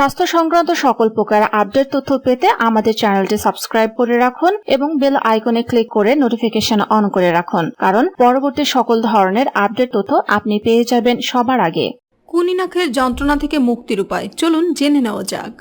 স্বাস্থ্য সংক্রান্ত সকল প্রকার আপডেট তথ্য পেতে আমাদের চ্যানেলটি সাবস্ক্রাইব করে রাখুন এবং বেল আইকনে ক্লিক করে নোটিফিকেশন অন করে রাখুন। কারণ পরবর্তী সকল ধরনের আপডেট তথ্য আপনি পেয়ে যাবেন সবার আগে। কুনিনাখের যন্ত্রণা থেকে মুক্তির উপায়, চলুন জেনে নেওয়া যাক।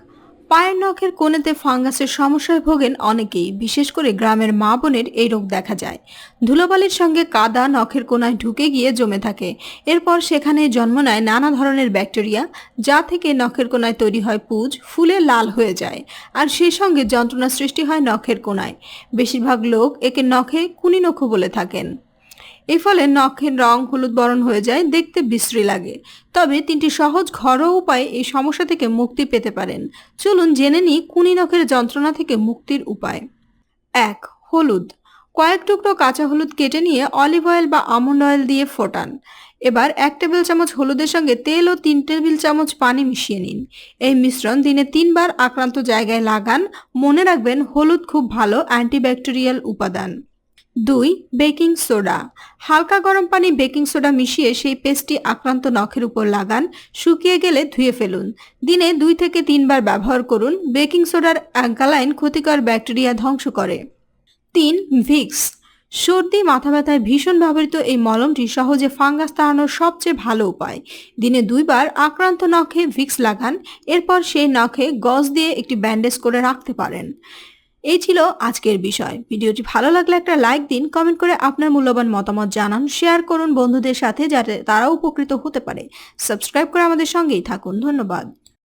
পায়ের নখের কোণেতে ফাঙ্গাসের সমস্যায় ভোগেন অনেকেই, বিশেষ করে গ্রামের মা বোনের এই রোগ দেখা যায়। ধুলোবালির সঙ্গে কাদা নখের কোনায় ঢুকে গিয়ে জমে থাকে। এরপর সেখানে জন্ম নেয় নানা ধরনের ব্যাকটেরিয়া, যা থেকে নখের কোনায় তৈরি হয় পুজ, ফুলে লাল হয়ে যায়। আর সেই সঙ্গে যন্ত্রণা সৃষ্টি হয় নখের কোনায় বেশিরভাগ লোক একে নখে কুনি নখ বলে থাকেন। এর ফলে নখের রং হলুদ বরণ হয়ে যায়, দেখতে বিশ্রী লাগে। তবে তিনটি সহজ ঘরোয়া উপায়ে এই সমস্যা থেকে মুক্তি পেতে পারেন। চলুন জেনে নিই কুনি নখের যন্ত্রণা থেকে মুক্তির উপায়। এক, হলুদ। কয়েক টুকরো কাঁচা হলুদ কেটে নিয়ে অলিভ অয়েল বা আমন্ড অয়েল দিয়ে ফোটান। এবার এক টেবিল চামচ হলুদের সঙ্গে তেল ও তিন টেবিল চামচ পানি মিশিয়ে নিন। এই মিশ্রণ দিনে তিনবার আক্রান্ত জায়গায় লাগান। মনে রাখবেন, হলুদ খুব ভালো অ্যান্টিব্যাকটেরিয়াল উপাদান। দুই, বেকিং সোডা। হালকা গরম পানি বেকিং সোডা মিশিয়ে সেই পেস্টটি আক্রান্ত নখের উপর লাগান, শুকিয়ে গেলে ধুয়ে ফেলুন। দিনে দুই থেকে তিনবার ব্যবহার করুন, বেকিং সোডার অ্যাঙ্কালাইন ক্ষতিকর ব্যাকটেরিয়া ধ্বংস করে। তিন, ভিক্স। সর্দি, মাথা ব্যথায় ভীষণ ব্যবহৃত এই মলমটি সহজে ফাঙ্গাস তাড়ানোর সবচেয়ে ভালো উপায়। দিনে দুইবার আক্রান্ত নখে ভিক্স লাগান, এরপর সেই নখে গজ দিয়ে একটি ব্যান্ডেজ করে রাখতে পারেন। এই ছিল আজকের বিষয়। ভিডিওটি ভালো লাগলে একটা লাইক দিন কমেন্ট করে আপনার মূল্যবান মতামত জানান শেয়ার করুন বন্ধুদের সাথে যাতে তারাও উপকৃত হতে পারে। সাবস্ক্রাইব করে আমাদের সঙ্গেই থাকুন। ধন্যবাদ।